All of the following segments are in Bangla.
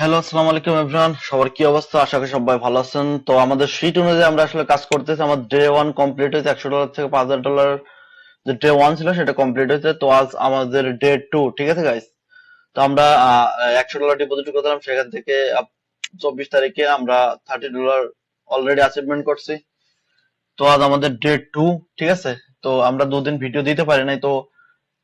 হ্যালো, আসসালামু আলাইকুম এভরিওয়ান। সবার কি অবস্থা? আশা করি সবাই ভালো আছেন। তো আমাদের শিট অনুযায়ী আমরা আসলে কাজ করতেছি। আমার ডে ওয়ান কমপ্লিট হয়েছে, একশো ডলার থেকে পাঁচ হাজার ডলার যে ডে ওয়ান ছিল সেটা কমপ্লিট হয়েছে। তো আজ আমাদের ডে টু ঠিক আছে গাইস তো আমরা একশো ডলার ডিপোজিট করলাম সেখান থেকে চব্বিশ তারিখে আমরা থার্টি ডলার অলরেডি অ্যাচিভমেন্ট করছি। তো আজ আমাদের ডে টু ঠিক আছে? তো আমরা দুদিন ভিডিও দিতে পারি নাই। তো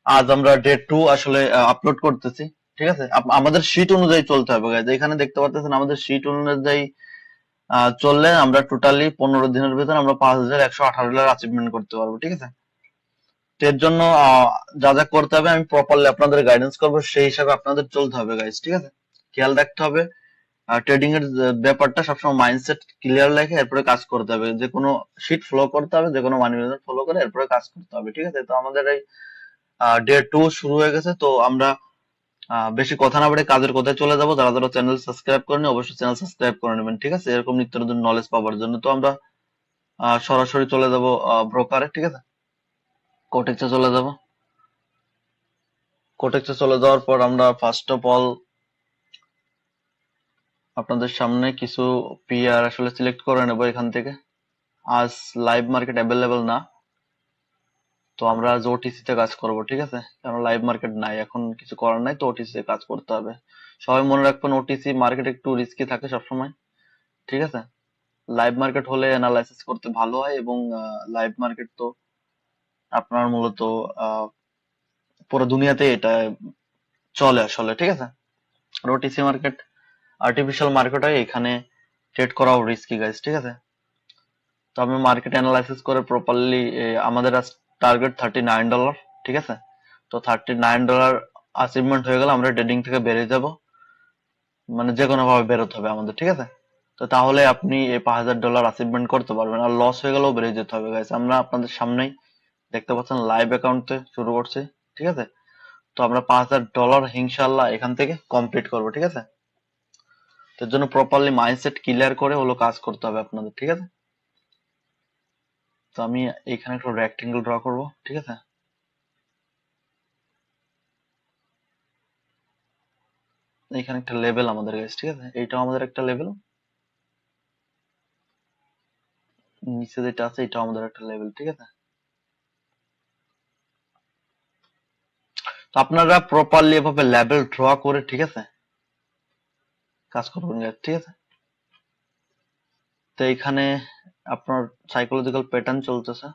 আজ আমরা ডে টু আসলে আপলোড করতেছি। ঠিক আছে? আমাদের শীট অনুযায়ী চলতে হবে, guys। এখানে দেখতে পাচ্ছেন আমাদের শীট অনুযায়ী চললে আমরা টোটালি পনেরো দিনের ভিতরে আমরা পাঁচ হাজার একশো আঠারো ডলার অ্যাচিভমেন্ট করতে পারব, ঠিক আছে? এর জন্য যা যা করতে হবে, আমি প্রপারলি আপনাদের গাইডেন্স করব, সেই হিসাবে আপনাদের চলতে হবে গাইজ ঠিক আছে? খেয়াল রাখতে হবে ট্রেডিং এর ব্যাপারটা সবসময় মাইন্ডসেট ক্লিয়ার রেখে এরপরে কাজ করতে হবে। যে কোনো শিট ফলো করতে হবে, যে কোনো মানি ম্যানেজমেন্ট ফলো করে এরপরে কাজ করতে হবে, ঠিক আছে? তো আমাদের এই ডে টু শুরু হয়ে গেছে, তো আমরা বেশি কথা না বলে কাজের কথায় চলে যাব। যারা যারা চ্যানেল সাবস্ক্রাইব করেনি অবশ্যই চ্যানেল সাবস্ক্রাইব করে নেবেন, ঠিক আছে? এরকম নিত্য নতুন নলেজ পাওয়ার জন্য। তো আমরা সরাসরি চলে যাব ব্রোকারে ঠিক আছে? কোটেক্সে চলে যাব। কোটেক্সে চলে যাওয়ার পর আমরা ফার্স্ট অফ অল আপনাদের সামনে কিছু পিআর আসলে সিলেক্ট করে নেব এখান থেকে। আজ লাইভ মার্কেট অ্যাভেলেবেল না। তো আমরা আজ ওটিসি তে কাজ করব, ঠিক আছে? কারণ লাইভ মার্কেট নাই, এখন কিছু করার নাই, তো ওটিসি তে কাজ করতে হবে। সবাই মনে রাখবেন ওটিসি মার্কেট একটু রিস্কি থাকে সবসময়, ঠিক আছে? লাইভ মার্কেট হলে অ্যানালাইসিস করতে ভালো হয় এবং লাইভ মার্কেট তো আপনার মূলত পুরো দুনিয়াতে এটা চলে আসলে, ঠিক আছে? ওটিসি মার্কেট আর্টিফিশিয়াল মার্কেট হয় এখানে ট্রেড করাও রিস্কি গাইস ঠিক আছে? তো আমি মার্কেট অ্যানালাইসিস করে প্রপারলি আমাদের আজ টার্গেট থার্টি নাইন ডলার ঠিক আছে? তো থার্টি নাইন ডলার অ্যাচিভমেন্ট হয়ে গেলে আমরা ট্রেডিং থেকে বেরিয়ে যাব। মানে যে কোনো ভাবে বেরোতে হবে আমাদের, ঠিক আছে? তো তাহলে আপনি এই পাঁচ হাজার ডলার অ্যাচিভমেন্ট করতে পারবেন আর লস হয়ে গেলেও বেরিয়ে যেতে হবে গাইস আমরা আপনাদের সামনেই দেখতে পাচ্ছেন লাইভ অ্যাকাউন্টে শুরু করছি, ঠিক আছে? তো আমরা পাঁচ হাজার ডলার ইনশাল্লাহ এখান থেকে কমপ্লিট করব, ঠিক আছে? তো এর জন্য প্রপারলি মাইন্ডসেট ক্লিয়ার করে হলো কাজ করতে হবে আপনাদের, ঠিক আছে? তো আমি এখানে একটা রেক্টেঙ্গেল ড্র করব, ঠিক আছে? এখানে একটা লেভেল আমাদের কাছে ঠিক আছে? এইটাও আমাদের একটা লেভেল নিচে যেটা আছে, এটাও আমাদের একটা লেভেল ঠিক আছে? আপনারা প্রপারলি এভাবে লেভেল ড্র করে, ঠিক আছে? কাজ করবেন ঠিক আছে? তো এখানে আপনার সাইকোলজিক্যাল প্যাটার্ন চলতেছে।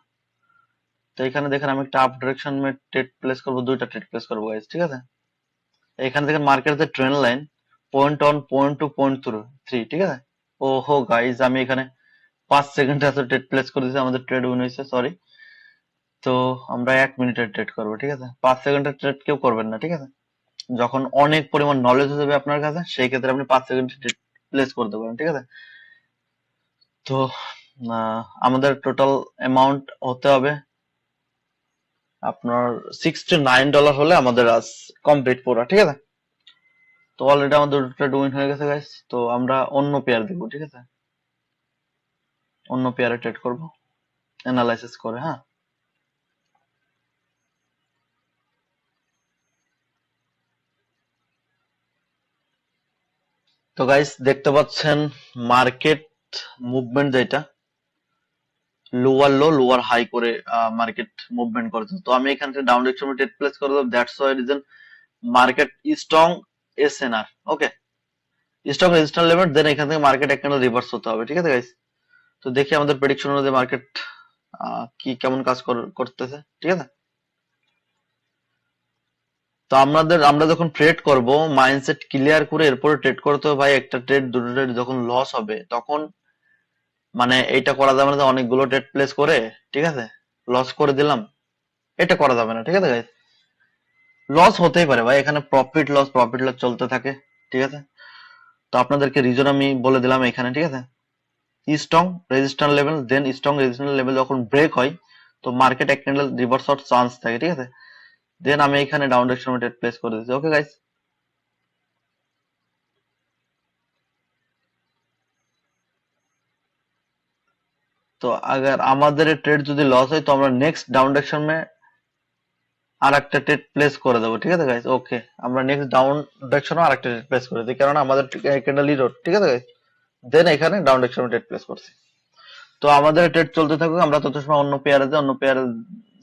তো এখানে দেখেন আমি একটা আপ ডিরেকশন মে ট্রেড প্লেস করব, দুইটা ট্রেড প্লেস করব গাইস ঠিক আছে? এখানে দেখেন মার্কেট যে trend line point one point two point three ঠিক আছে? ও হো গাইস আমি এখানে পাঁচ সেকেন্ডে এত ট্রেড প্লেস করে দিয়েছি, আমাদের ট্রেড উইন হয়েছে সরি তো আমরা এক মিনিটের ট্রেড করব, ঠিক আছে? পাঁচ সেকেন্ডের ট্রেড কেউ করবেন না, ঠিক আছে? যখন অনেক পরিমাণ নলেজ হয়ে যাবে আপনার কাছে, সেই ক্ষেত্রে আপনি পাঁচ সেকেন্ড ট্রেড প্লেস করতে পারেন, ঠিক আছে? তো আমাদের টোটাল অ্যামাউন্ট হতে হবে আপনার সিক্স টু নাইন ডলার হলে আমাদের আজ কমপ্লিট পুরো, ঠিক আছে? তো অলরেডি আমাদের দুটো উইন হয়ে গেছে গাইস তো আমরা অন্য পেয়ার দেখব ঠিক আছে? অন্য পেয়ারে ট্রেড করব অ্যানালাইসিস করে হ্যাঁ? তো গাইস দেখতে পাচ্ছেন মার্কেট মুভমেন্ট যেটা লোয়ার লো লোয়ার হাই করে মার্কেট মুভমেন্ট করেছে তো আমি এখান থেকে ডাউন ডিরেকশনে ট্রেড প্লেস করে দেব। That's why reason market strong SNR okay strong resistance level then এখান থেকে মার্কেট একটা রিভার্স হতে হবে, ঠিক আছে গাইস তো দেখি আমাদের প্রেডিকশন অনুযায়ী মার্কেট কি কেমন কাজ কর- করতেছে, ঠিক আছে? তো আমাদের, আমরা যখন ট্রেড করব মাইন্ডসেট ক্লিয়ার করে এরপরে ট্রেড করতে হবে। ভাই, একটা ট্রেড দুটো ট্রেড যখন লস হবে, তখন মানে এইটা করা যাবে না অনেকগুলো ট্রেড প্লেস করে, ঠিক আছে? লস করে দিলাম। এটা করা যাবে না, ঠিক আছে লস হতেই পারে ভাই, এখানে প্রফিট লস প্রফিট লস চলতে থাকে, ঠিক আছে? তো আপনাদেরকে রিজন আমি বলে দিলাম এখানে, ঠিক আছে? Strong resistance level then strong resistance level যখন ব্রেক হয়, তো মার্কেট এক ক্যান্ডেল রিভার্স হওয়ার চান্স থাকে, ঠিক আছে? দেন আমি এখানে ডাউন ডিরেকশন ট্রেড প্লেস করে দিচ্ছি ওকে গাইস तो अगर আমাদের ট্রেড যদি লস হয় তো আমরা নেক্সট ডাউন ডিরেকশন মে আর একটা ট্রেড প্লেস করে দেবো ঠিক আছে গাইস ওকে আমরা নেক্সট ডাউন ডিরেকশনও আর একটা ট্রেড প্লেস করে দিই কারণ আমাদের ক্যান্ডেল লিড ঠিক আছে গাইস দেন এখানে ডাউন ডিরেকশনে ট্রেড প্লেস করছি তো আমাদের ট্রেড চলতে থাকুক আমরা তত সময় অন্য পেয়ারে যাই অন্য পেয়ারে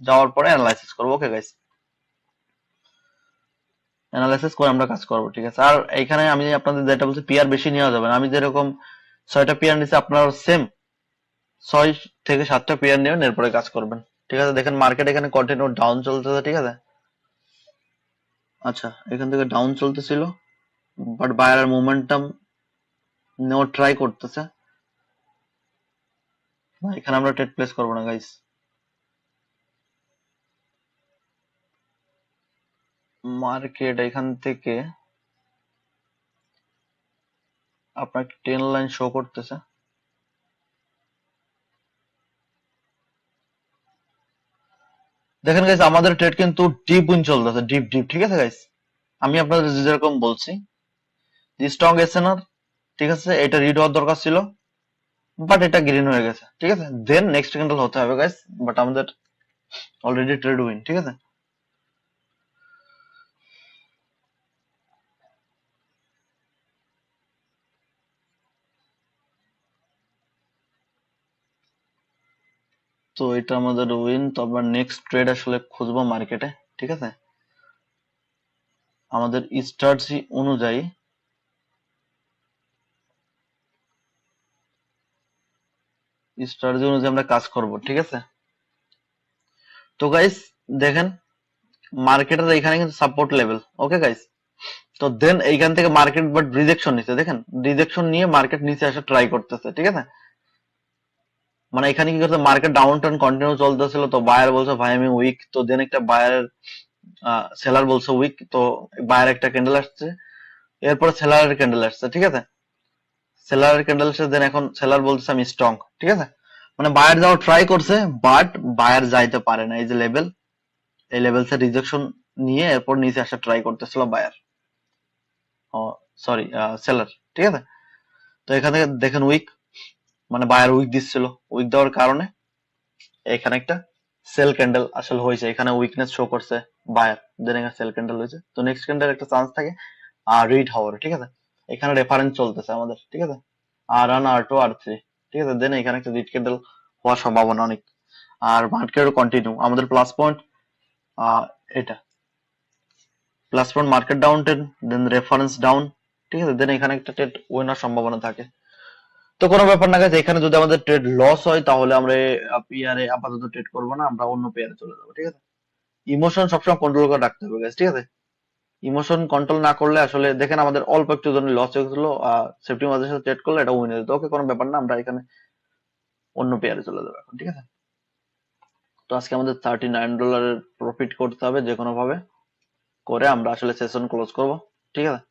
যাওয়ার পরে অ্যানালাইসিস করবো ওকে গাইস অ্যানালাইসিস করে আমরা কাজ করবো ঠিক আছে আর এইখানে আমি আপনাদের যেটা বলছি পেয়ার বেশি নেওয়া যাবে না আমি যেরকম ছয়টা পেয়ার নিচ্ছি আপনারা সেম ছয় থেকে সাতটা পেয়ার নেবেন, এরপরে কাজ করবেন। ঠিক আছে? দেখেন মার্কেট এখানে কন্টিনিউ ডাউন চলতেছে, ঠিক আছে? আচ্ছা এখান থেকে ডাউন চলতেছিল বাট বায়ারের মোমেন্টাম নেওয়ার ট্রাই করতেছে। না, এখানে আমরা ট্রেড প্লেস করব না গাইস মার্কেট এখান থেকে আপনার টেন লাইন শো করতেছে। দেখেন গাইস আমাদের ট্রেড কিন্তু ডিপ উইন চলতেছে ডিপ ডিপ ঠিক আছে গাইস আমি আপনাদের যেরকম বলছি স্ট্রং এসএনআর ঠিক আছে? এটা রিড হওয়ার দরকার ছিল বাট এটা গ্রিন হয়ে গেছে, ঠিক আছে? দেন নেক্সট ক্যান্ডেল হতে হবে গাইস বাট আমাদের অলরেডি ট্রেড উইন ঠিক আছে? তো এটা আমাদের উইন তো আমরা নেক্সট ট্রেড আসলে খুঁজবো মার্কেটে ঠিক আছে? আমাদের স্ট্র্যাটেজি অনুযায়ী স্ট্র্যাটেজি অনুযায়ী আমরা কাজ করব, ঠিক আছে? তো গাইস দেখেন মার্কেটের এখানে কিন্তু সাপোর্ট লেভেল ওকে গাইস তো দেন এইখান থেকে মার্কেট বাট রিজেকশন নিচ্ছে দেখেন? রিজেকশন নিয়ে মার্কেট নিচে আসা ট্রাই করতেছে, ঠিক আছে? মানে এখানে কি করতে মার্কেট ডাউন টাউন কন্টিনিউ চলতেছিল, তো বায়ার বলছে, ভাই, আমি উইক তো দেন একটা বায়ারের সেলার বলছে উইক তো বায়ার একটা ক্যান্ডেল আসছে, এরপর সেলারের ক্যান্ডেল আসছে, ঠিক আছে? সেলারের ক্যান্ডেল আসছে দেন এখন সেলার বলছে আমি স্ট্রং ঠিক আছে? মানে বায়ার যাওয়ার ট্রাই করছে বাট বায়ার যাইতে পারে না, এই যে লেভেল এই লেভেলস এর রিজেকশন নিয়ে এরপর নিচে আসা ট্রাই করতেছিল বায়ার ও সরি সেলার ঠিক আছে? তো এখানে দেখেন উইক মানে বায়ার উইক দিচ্ছিল উইক দেওয়ার কারণে এখানে একটা সেল ক্যান্ডেল আসলে হয়েছে। এখানে উইকনেস শো করছে বায়ার দেন এখানে সেল ক্যান্ডেল হয়েছে। তো নেক্সট ক্যান্ডেল একটা চান্স থাকে, আর রিড হওয়ার, ঠিক আছে? এখানে রেফারেন্স চলতেছে আমাদের, ঠিক আছে? R one R two R three ঠিক আছে? দেন এখানে একটা রিড ক্যান্ডেল হওয়ার সম্ভাবনা অনেক। আর মার্কেট কন্টিনিউ আমাদের প্লাস পয়েন্ট এটা। Plus point market down ten then reference down ঠিক আছে? দেন এখানে একটা টেট উইনার সম্ভাবনা থাকে। তো কোনো ব্যাপার না গেছে এখানে যদি আমাদের ট্রেড লস হয় তাহলে আমরা পিয়ারে আপাতত ট্রেড করব না আমরা অন্য পেয়ারে চলে যাব ঠিক আছে? ইমোশন সবসময় কন্ট্রোল করে রাখতে হবে guys, ঠিক আছে? ইমোশন কন্ট্রোল না করলে আসলে দেখেন আমাদের অল্প একটু জন্য লস হয়ে গেছিল সেফটি মাঝের সাথে ট্রেড করলে এটা উইন হয়ে যেত ওকে কোনো ব্যাপার না আমরা এখানে অন্য পেয়ারে চলে যাব এখন ঠিক আছে? তো আজকে আমাদের থার্টি নাইন ডলারের প্রফিট করতে হবে যে কোনো ভাবে করে আমরা আসলে সেশন ক্লোজ করব ঠিক আছে?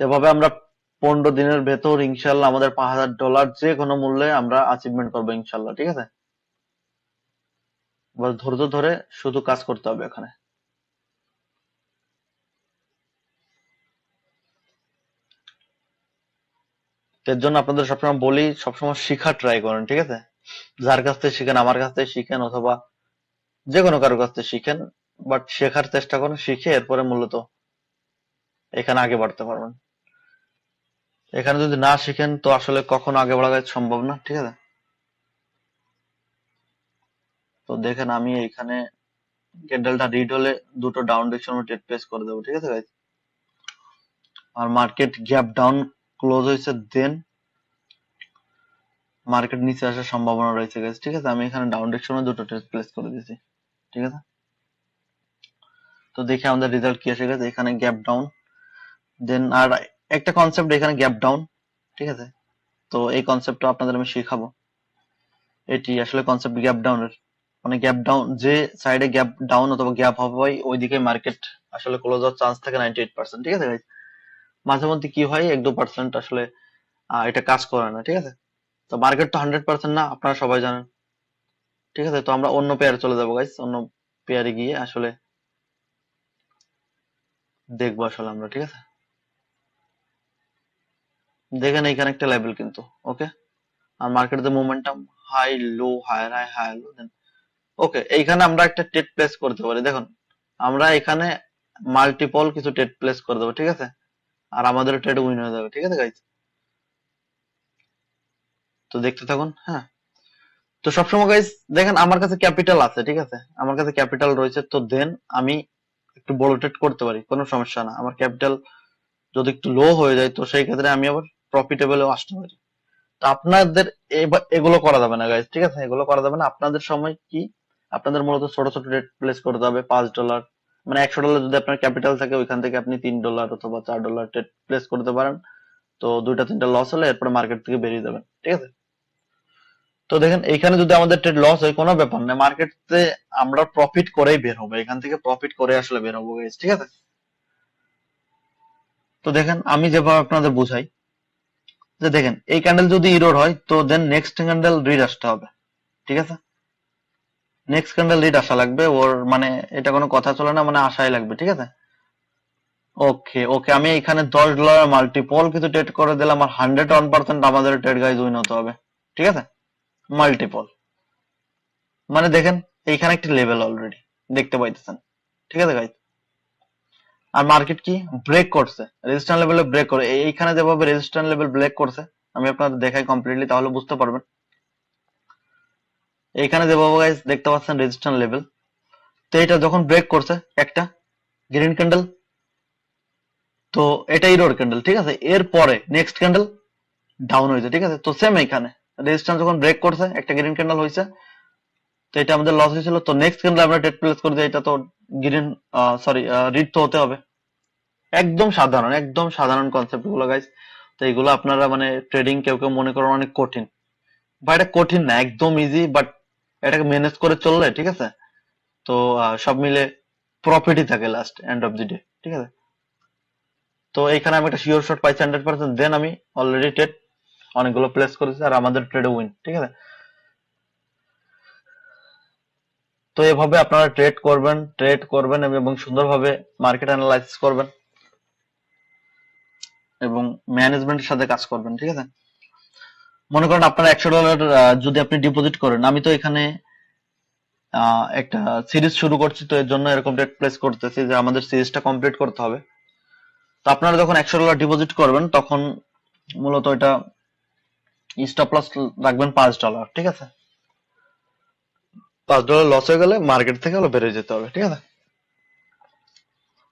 এভাবে আমরা পনেরো দিনের ভেতর ইনশাল্লাহ আমাদের পাঁচ হাজার ডলার যে কোনো মূল্যে আমরা অ্যাচিভমেন্ট করব ইনশাল্লাহ, ঠিক আছে? ধৈর্য ধরে শুধু কাজ করতে হবে এখানে। এর জন্য আপনাদের সবসময় বলি, সবসময় শিখার ট্রাই করেন, ঠিক আছে? যার কাছ থেকে শিখেন, আমার কাছ থেকে শিখেন অথবা যে কোনো কারোর কাছ থেকে শিখেন বাট শেখার চেষ্টা করেন, শিখে এরপরে মূলত এখানে আগে বাড়তে পারবেন। এখানে যদি না শিখেন, তো আসলে কখনো আগে বাড়া সম্ভব না, ঠিক আছে? তো দেখেন, আমি এখানে ক্যান্ডেলটা রিড হলে দুটো ডাউন ডিরেকশন ট্রেড প্লেস করে দেবো, ঠিক আছে আর মার্কেট গ্যাপ ডাউন ক্লোজ হয়েছে দেন মার্কেট নিচে আসার সম্ভাবনা রয়েছে গাইজ ঠিক আছে? আমি এখানে ডাউন ডিরেকশনে দুটো ট্রেড প্লেস করে দিয়েছি, ঠিক আছে? তো দেখি আমাদের রেজাল্ট কি আসে গেছে এখানে গ্যাপ ডাউন দেন আর একটা কনসেপ্ট এখানে গ্যাপ ডাউন ঠিক আছে? তো এই কনসেপ্টটা আপনাদের আমি শেখাবো। এটি আসলে কনসেপ্ট গ্যাপ ডাউনের মানে গ্যাপ ডাউন যে সাইডে গ্যাপ ডাউন অথবা গ্যাপ হবে ওইদিকে মার্কেট আসলে ক্লোজ হওয়ার চান্স থাকে নাইনটি এইট পার্সেন্ট ঠিক আছে guys? মাঝে মধ্যে কি হয়, এক দু পার্সেন্ট আসলে এটা কাজ করে না, ঠিক আছে? তো মার্কেট তো হান্ড্রেড পার্সেন্ট না, আপনারা সবাই জানেন। ঠিক আছে? তো আমরা অন্য পেয়ারে চলে যাব গাইস অন্য পেয়ারে গিয়ে আসলে দেখব আসলে আমরা, ঠিক আছে? দেখেন এখানে একটা লেভেল কিন্তু ওকে আর মার্কেটে momentum high low higher high high low then okay এইখানে আমরা একটা ট্রেড প্লেস করতে পারি। দেখুন, আমরা এখানে মাল্টিপল কিছু ট্রেড প্লেস করে দেবো, ঠিক আছে? আর আমাদের ট্রেড উইন হয়ে যাবে, ঠিক আছে গাইজ তো দেখতে থাকুন হ্যাঁ? তো সবসময় গাইজ দেখেন আমার কাছে ক্যাপিটাল আছে, ঠিক আছে? আমার কাছে ক্যাপিটাল রয়েছে, তো দেন আমি একটু বড় ট্রেড করতে পারি, কোনো সমস্যা না। আমার ক্যাপিটাল যদি একটু লো হয়ে যায়, তো সেই ক্ষেত্রে আমি আবার প্রফিটেবলও আসতে পারি। তো আপনাদের এগুলো করা যাবে না গাইজ ঠিক আছে? এগুলো করা যাবে না। আপনাদের সময় কি? আপনাদের মূলত ছোট ছোট রেট প্লেস করতে হবে, পাঁচ ডলার মানে একশো ডলার যদি আপনার ক্যাপিটাল থাকে, ওইখান থেকে আপনি তিন ডলার অথবা চার ডলার ট্রেড প্লেস করতে পারেন। তো দুইটা, তিনটা লস হলে এরপরে মার্কেট থেকে বেরিয়ে যাবেন, ঠিক আছে? তো দেখেন, এইখানে যদি আমাদের ট্রেড লস হয়, কোনো ব্যাপার না। মার্কেটে আমরা প্রফিট করেই বের হব। এখান থেকে প্রফিট করে আসলে বের হব ঠিক আছে? তো দেখেন, আমি যেভাবে আপনাদের বুঝাই যে দেখেন, এই ক্যান্ডেল যদি ইরোর হয়, তো দেন নেক্সট ক্যান্ডেল রিড আসতে হবে। ঠিক আছে? নেক্সট ক্যান্ডেল রিড আসা লাগবে, ওর মানে এটা কোনো কথা চলে না মানে আশাই লাগবে, ঠিক আছে? ওকে ওকে আমি এখানে দশ ডলার মাল্টিপল কিছু ট্রেড করে দিলাম, আর হান্ড্রেড ওয়ান পার্সেন্ট আমাদের ট্রেড গাইজ উইন হতে হবে। ঠিক আছে? মাল্টিপল মানে দেখেন, এইখানে একটি লেভেল অলরেডি দেখতে পাইতেছেন। ঠিক আছে গাইজ আর মার্কেট কি? ব্রেক করছে। রেজিস্ট্যান্ট লেভেলে ব্রেক করে। এইখানে যেভাবে রেজিস্ট্যান্ট লেভেল ব্রেক করছে, আমি আপনাদের দেখাই কমপ্লিটলি তাহলে বুঝতে পারবেন। এইখানে যেভাবে গাইজ দেখতে পাচ্ছেন রেজিস্ট্যান্ট লেভেল তো এটা যখন ব্রেক করছে, একটা গ্রিন ক্যান্ডেল তো এটা ইরোর ক্যান্ডেল ঠিক আছে? এরপরে নেক্সট ক্যান্ডেল ডাউন হয়েছে, ঠিক আছে? তো সেম এখানে রেজিস্ট্যান্স যখন ব্রেক করছে, একটা গ্রিন ক্যান্ডেল হয়েছে তো এটা আমাদের লস হয়েছিল। তো নেক্সট ক্যান্ডেল আমরা ট্রেড প্লেস করে দিই, এটা তো গ্রিন সরি রিড তো হতে হবে। একদম সাধারণ একদম সাধারণ কনসেপ্টগুলো গাইজ তো এগুলো আপনারা মানে ট্রেডিং কেউ কেউ মনে করেন অনেক কঠিন। বা এটা কঠিন না, একদম ইজি বাট এটাকে ম্যানেজ করে চললে, ঠিক আছে? তো সব মিলে প্রফিটই থাকে last end of the day ঠিক আছে? তো এখানে আমি একটা শিওর শট পাইছি হান্ড্রেড পার্সেন্ট দেন আমি অলরেডি ট্রেড অনেকগুলো প্লেস করেছি, আর আমাদের ট্রেডে উইন ঠিক আছে? তো এভাবে আপনারা ট্রেড করবেন ট্রেড করবেন এবং সুন্দরভাবে মার্কেট অ্যানালাইসিস করবেন এবং ম্যানেজমেন্টের সাথে কাজ করবেন, ঠিক আছে? মনে করেন আপনার একশো ডলার যদি আপনি ডিপোজিট করেন, আমি তো এখানে একটা সিরিজ শুরু করছি, তো এর জন্য এরকম ট্রেড প্লেস করতেছি যে আমাদের সিরিজটা কমপ্লিট করতে হবে। তো আপনারা যখন একশো ডলার ডিপোজিট করবেন, তখন মূলত এটা স্টপ লস রাখবেন পাঁচ ডলার ঠিক আছে? পাঁচ ডলার লস হয়ে গেলে মার্কেট থেকে হলো বেরিয়ে যেতে হবে, ঠিক আছে?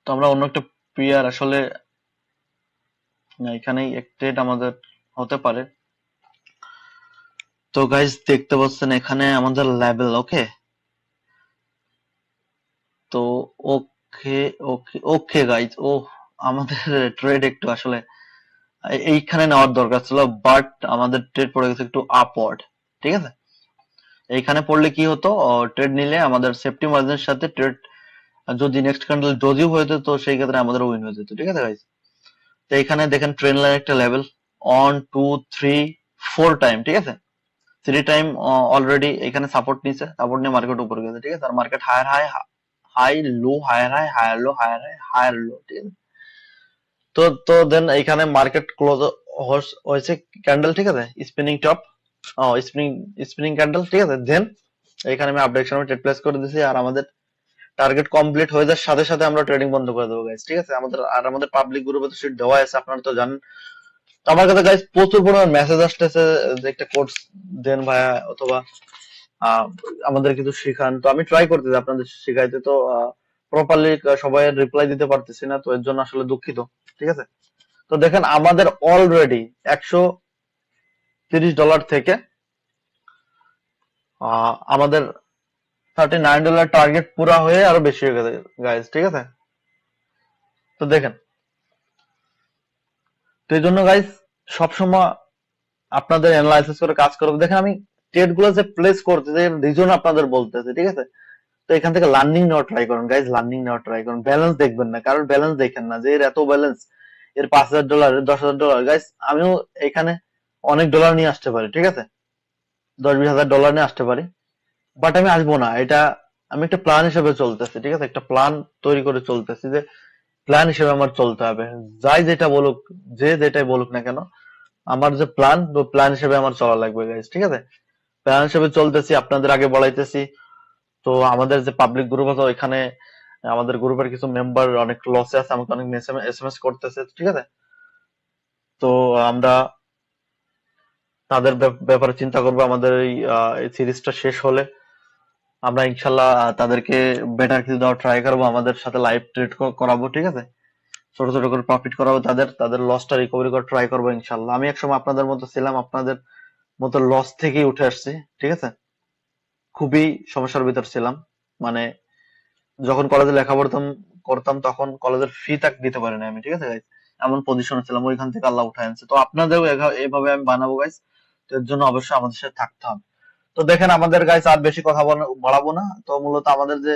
তো আমরা অন্য একটা পেয়ার আসলে এখানেই এক ট্রেড আমাদের হতে পারে। তো গাইজ দেখতে পাচ্ছেন এখানে আমাদের লেভেল ওকে তো ওকে ওকে ওকে গাইজ ও আমাদের ট্রেড একটু আসলে, এইখানে নেওয়ার দরকার ছিল বাট আমাদের ট্রেড পড়ে গেছে একটু আপওয়ার্ড ঠিক আছে? এইখানে পড়লে কি হতো? ট্রেড নিলে আমাদের সেফটি মার্জিনের সাথে ট্রেড যদি নেক্সট ক্যান্ডেল ডোজিও হয়ে যেত, সেই ক্ষেত্রে আমাদের উইন হয়ে যেত, ঠিক আছে গাইজ তো এখানে দেখেন ট্রেন লাইন একটা level one two three four time ঠিক আছে? থ্রি টাইম অলরেডি এখানে সাপোর্ট নিছে সাপোর্ট নিয়ে মার্কেট উপরে গেছে, ঠিক আছে? আর market higher high high low higher high higher low higher high higher low ঠিক আছে? তো তো দেন এখানে মার্কেট ক্লোজ হয়েছে ক্যান্ডেল ঠিক আছে? স্পিনিং টপ ও স্পিনিং স্পিনিং ক্যান্ডেল ঠিক আছে? দেন এখানে আমি ট্রেড প্লেস করে আর আমাদের টার্গেট কমপ্লিট হয়ে যাওয়ার সাথে সাথে আমরা ট্রেডিং বন্ধ করে দেবো গাইস ঠিক আছে? আমাদের, আর আমাদের পাবলিক গ্রুপে তো সেট দেওয়া আছে, আপনারা তো জানেন। তো আমার কাছে গাইস প্রচুর পরিমাণ মেসেজ আসতেছে, যে একটা কোর্স দেন ভাইয়া, অথবা আমাদের কিছু শেখান। তো আমি ট্রাই করতেছি আপনাদের শেখাইতে, তো প্রপারলি সবাই রিপ্লাই দিতে পারতেছি না, তো এর জন্য আসলে দুঃখিত, ঠিক আছে? তো দেখেন, আমাদের অলরেডি একশো তিরিশ ডলার থেকে আমাদের থার্টি নাইন ডলার টার্গেট পুরা হয়ে আরও বেশি হয়ে গেছে গাইজ ঠিক আছে? তো দেখেন, তো এই জন্য সবসময় আপনাদের অ্যানালাইসিস করে কাজ করবে দেখেন আমি ট্রেডগুলো যে প্লেস করতে যে রিজন আপনাদের বলতেছে, ঠিক আছে? তো এখান থেকে লার্নিং নেওয়ার ট্রাই করুন গাইজ লার্নিং নেওয়ার ট্রাই করুন ব্যালেন্স দেখবেন না, কারণ ব্যালেন্স দেখেন না, যে এর এত ব্যালেন্স এর পাঁচ হাজার ডলার দশ হাজার ডলার গাইজ আমিও এখানে অনেক ডলার নিয়ে আসতে পারি, ঠিক আছে? দশ বিশ হাজার ডলার নিয়ে আসতে পারি। বাট আমি আসব না, এটা আমি একটা প্ল্যান হিসেবে চলতেছি, ঠিক আছে? একটা প্ল্যান তৈরি করে চলতেছি যে প্ল্যান হিসেবে আমার চলতে হবে। যাই যেটা বলুক, যে যেটাই বলুক না কেন, আমার যে প্ল্যান প্ল্যান হিসেবে আমার চলা লাগবে গাইজ ঠিক আছে? প্ল্যান হিসেবে চলতেছি, আপনাদের আগে বলাইতেছি। তো আমাদের যে পাবলিক গ্রুপ আছে, ওইখানে আমাদের গ্রুপের কিছু মেম্বার অনেক লসে আছে, আমাকে অনেক এস এম এস করতেছে, ঠিক আছে? তো আমরা তাদের ব্যাপারে চিন্তা করব। আমাদের এই সিরিজটা শেষ হলে আমরা ইনশাল্লাহ তাদেরকে বেটার কিছু দেওয়ার ট্রাই করব। আমাদের সাথে লাইভ ট্রেড করাবো, ঠিক আছে? ছোট ছোট করে প্রফিট করাবো তাদের তাদের লসটা রিকভারি করার ট্রাই করব ইনশাল্লাহ। আমি একসময় আপনাদের মতো ছিলাম, আপনাদের মতো লস থেকেই উঠে আসছি, ঠিক আছে? খুবই সমস্যার ভিতর ছিলাম। মানে যখন কলেজে লেখা পড়তাম করতাম তখন কলেজের ফি তাক দিতে পারি না আমি, ঠিক আছে এমন পজিশনে ছিলাম, ওইখান থেকে আল্লাহ উঠায় আনছে। তো আপনাদেরও এভাবে আমি বানাবো গাইস এর জন্য অবশ্যই আমাদের সাথে থাকতে হবে। তো দেখেন আমাদের গাইস আর বেশি কথা বাড়াবো না। তো মূলত আমাদের যে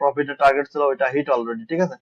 প্রফিটের টার্গেট ছিল ওইটা হিট অলরেডি ঠিক আছে?